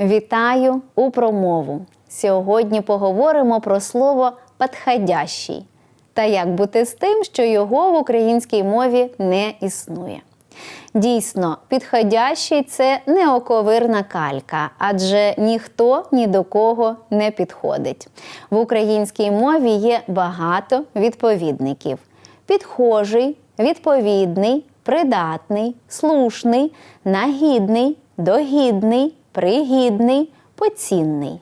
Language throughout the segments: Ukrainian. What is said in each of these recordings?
Вітаю у промову. Сьогодні поговоримо про слово «подходящий» та як бути з тим, що його в українській мові не існує. Дійсно, підходящий це неоковирна калька, адже ніхто ні до кого не підходить. В українській мові є багато відповідників: підхожий, відповідний, придатний, слушний, нагідний, догідний, пригідний, поцінний.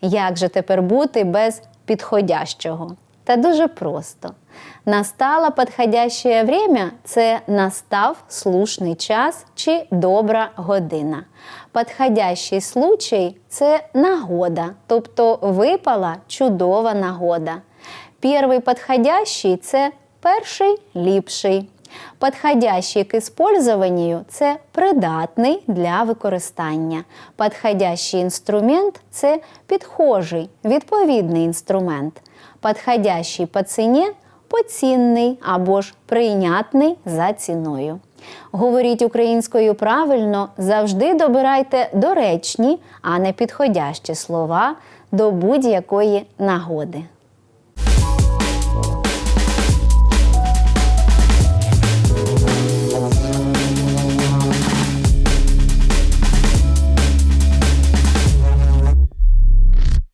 Як же тепер бути без підходящого? Та дуже просто. Настало подходящее время це настав слушний час чи добра година. Подходящий случай це нагода, тобто випала чудова нагода. Перший подходящий це перший ліпший. Подходящий к использованию – це придатний для використання. Подходящий інструмент це підхожий, відповідний інструмент. Подходящий по ціні – поцінний або ж прийнятний за ціною. Говоріть українською правильно, завжди добирайте доречні, а не підходящі слова до будь-якої нагоди.